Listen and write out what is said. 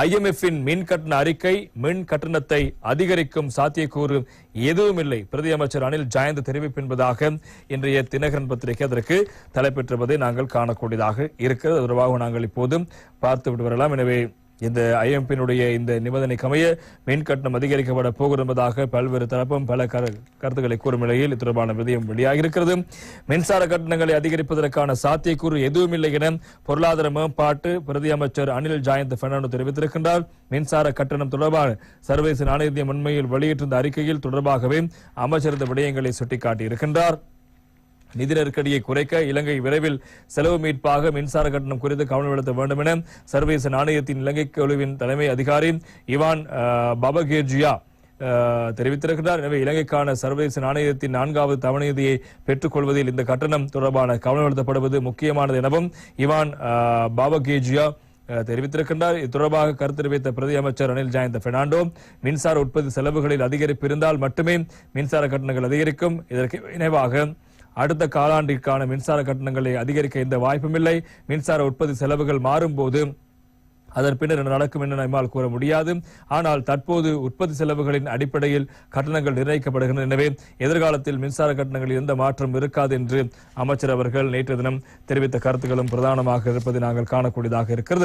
ஐஎம்எஃப்பின் மின் கட்டண அறிக்கை மின் கட்டணத்தை அதிகரிக்கும் சாத்தியக்கூறு எதுவும் இல்லை பிரதி அமைச்சர் அனில் ஜாயந்த் தெரிவிப்பென்பதாக இன்றைய தினகரன் பத்திரிகை அதற்கு தலைப்பெற்றுவதை நாங்கள் காணக்கூடியதாக இருக்கிறது. தொடர்பாக நாங்கள் இப்போது பார்த்துவிட்டு வரலாம். எனவே இந்த ஐஎம்பியினுடைய இந்த நிபந்தனைக்கமைய மின் கட்டணம் அதிகரிக்கப்பட போகிறது என்பதாக பல்வேறு தரப்பும் பல கரு- கருத்துக்களை கூறும் நிலையில் இது தொடர்பான விதயம் வெளியாகியிருக்கிறது. மின்சார கட்டணங்களை அதிகரிப்பதற்கான சாத்தியக்கூறு எதுவும் இல்லை என பொருளாதார மேம்பாட்டு பிரதி அமைச்சர் அனில் ஜாயந்த் பெர்னாண்டோ தெரிவித்திருக்கின்றார். மின்சார கட்டணம் தொடர்பான சர்வதேச நாணயத்திய உண்மையில் வெளியிட்டிருந்த அறிக்கையில் தொடர்பாகவே அமைச்சர் இந்த விடயங்களை சுட்டிக்காட்டியிருக்கின்றார். நிதி நெருக்கடியை குறைக்க இலங்கை விரைவில் செலவு மீட்பாக மின்சார கட்டணம் குறித்து கவனம் செலுத்த வேண்டும் என சர்வதேச நாணயத்தின் இலங்கை குழுவின் தலைமை அதிகாரி இவான் அஹ், பபகேஜியா தெரிவித்திருக்கிறார். எனவே இலங்கைக்கான சர்வதேச நாணயத்தின் நான்காவது தவணையதியை பெற்றுக்கொள்வதில் பெற்றுக் கொள்வதில் இந்த கட்டணம் தொடர்பான கவனம் செலுத்தப்படுவது முக்கியமானது எனவும் இவான் பாபகேஜியா தெரிவித்திருக்கின்றார். இது தொடர்பாக கருத்து தெரிவித்த பிரதி அமைச்சர் அனில் ஜெயந்த பெர்னாண்டோ மின்சார உற்பத்தி செலவுகளில் அதிகரிப்பு இருந்தால் மட்டுமே மின்சார கட்டணங்கள் அதிகரிக்கும். இதற்கு இணைவாக அடுத்த காலாண்டிற்கான மின்சார கட்டணங்களை அதிகரிக்க எந்த வாய்ப்பும் இல்லை. மின்சார உற்பத்தி செலவுகள் மாறும்போது அதன் பின்னர் நடக்கும் என நம்மால் கூற முடியாது. ஆனால் தற்போது உற்பத்தி செலவுகளின் அடிப்படையில் கட்டணங்கள் நிர்ணயிக்கப்படுகின்றன. எனவே எதிர்காலத்தில் மின்சார கட்டணங்களில் எந்த மாற்றம் இருக்காது என்று அமைச்சர் அவர்கள் நேற்று தினம் தெரிவித்த கருத்துக்களும் பிரதானமாக இருப்பதை நாங்கள் காணக்கூடியதாக இருக்கிறது.